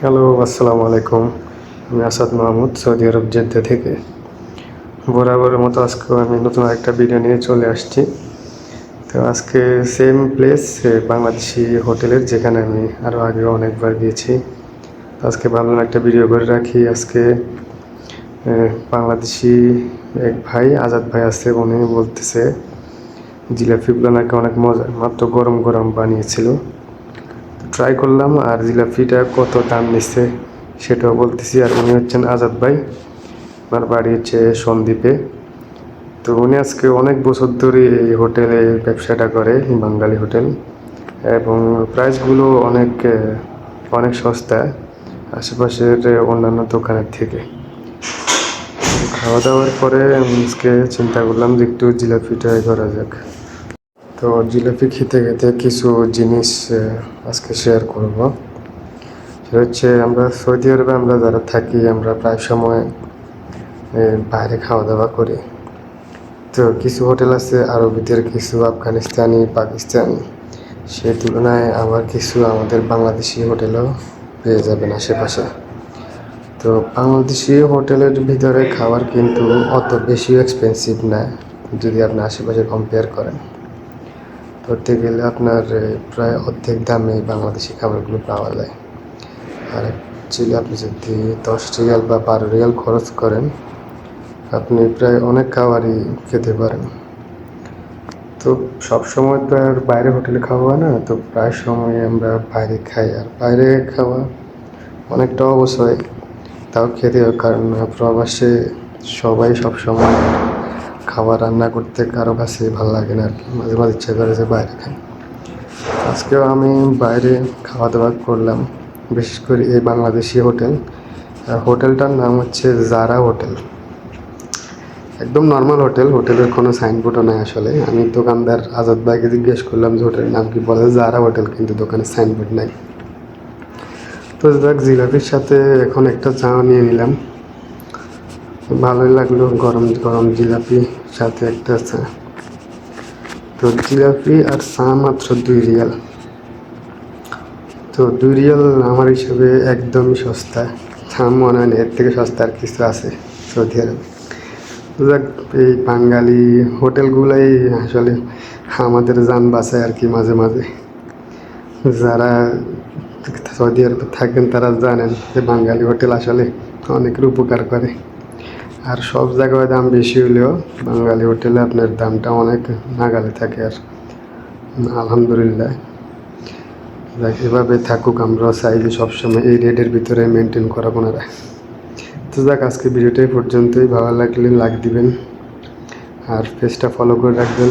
Hello, আসসালামু আলাইকুম। আমি Asad Mahmud, Saudi Arab Jeddah থেকে। বরাবরের মতো আজকেও আমি নতুন একটা ভিডিও নিয়ে চলে আসছি। তো আজকে সেম প্লেস বাংলাদেশি হোটেলের, যেখানে আমি আরও আগে অনেকবার গিয়েছি। আজকে ভাবলাম একটা ভিডিও করে রাখি। আজকে বাংলাদেশি এক ভাই, আজাদ ভাই আছে, উনি বলতেছে জিলাপিগুলো নাকি অনেক মজা, মাত্র গরম গরম বানিয়েছিল। ট্রাই করলাম আর জিলাপিটা কত দাম নিচ্ছে সেটাও বলতেছি। আর উনি হচ্ছেন আজাদ ভাই আমার বাড়ি হচ্ছে সন্দ্বীপে। তো উনি আজকে অনেক বছর ধরে এই হোটেলে ব্যবসাটা করে বাঙালি হোটেল। এবং প্রাইসগুলো অনেক অনেক সস্তা আশেপাশের অন্যান্য দোকানের থেকে। খাওয়া দাওয়ার পরে আজকে চিন্তা করলাম যে একটু জিলাপি ট্রাই করা যাক। তো জিলাপি খেতে খেতে কিছু জিনিস আজকে শেয়ার করব। সেটা হচ্ছে আমরা সৌদি আরবে আমরা যারা থাকি, আমরা প্রায় সময় বাইরে খাওয়া দাওয়া করি। তো কিছু হোটেল আছে, আরবিদের কিছু আফগানিস্তানি, পাকিস্তানি। সেই তুলনায় আবার কিছু আমাদের বাংলাদেশি হোটেলও পেয়ে যাবেন আশেপাশে। তো বাংলাদেশি হোটেলের ভিতরে খাবার কিন্তু অত বেশি এক্সপেন্সিভ না, যদি আপনি আশেপাশে কম্পেয়ার করেন। ধরতে গেলে আপনার প্রায় অর্ধেক দামে বাংলাদেশি খাবারগুলো পাওয়া যায়। আর অ্যাকচুয়ালি আপনি যদি দশ রিয়াল বা বারো রিয়াল খরচ করেন, আপনি প্রায় অনেক খাবারই খেতে পারেন। তো সব সময় তো আর বাইরে হোটেলে খাওয়া না, তো প্রায় সময় আমরা বাইরে খাই। আর বাইরে খাওয়া অনেকটা অবশ্যই, তাও খেতে হয়। কারণ প্রবাসে সবাই সব সময় খাবার রান্না করতে কারও কাছে ভালো লাগে না আর কি। মাঝে মাঝে ইচ্ছা করে যে বাইরে খাই। আজকেও আমি বাইরে খাওয়া দাওয়া করলাম, বিশেষ করে এই বাংলাদেশি হোটেল। হোটেলটার নাম হচ্ছে জারা হোটেল একদম নর্মাল হোটেল, হোটেলের কোনো সাইনবোর্ডও নাই আসলে। আমি দোকানদার আজাদ ভাইকে জিজ্ঞেস করলাম যে হোটেলের নাম কি বলে জারা হোটেল কিন্তু দোকানে সাইনবোর্ড নাই। তো যাক, জিলাপির সাথে এখন একটা চা নিয়ে নিলাম। ভালোই লাগল, গরম গরম জিলাপি সাথে একটা চা। তো জিলাপি আর চা মাত্র দুই রিয়াল। তো দুই রিয়াল আমার হিসাবে একদমই সস্তা। দাম মনে হয় এর থেকে সস্তা আর কিছু আছে সৌদি আরবে। যাক, এই বাঙালি হোটেলগুলাই আসলে আমাদের যান বাঁচায় আর কি মাঝে মাঝে। যারা সৌদি আরবে থাকেন তারা জানেন যে বাঙালি হোটেল আসলে অনেকের উপকার করে। আর সব জায়গায় দাম বেশি হলেও বাঙালি হোটেলে আপনার দামটা অনেক নাগালে থাকে আর। আলহামদুলিল্লাহ। যাক এভাবে থাকুক, আমরা চাই যে সবসময় এই রেটের ভিতরে মেনটেন করা ওনারা তো যাক, আজকে ভিডিওটাই পর্যন্তই। ভালো লাগলে লাগ দিবেন। আর পেজটা ফলো করে রাখবেন।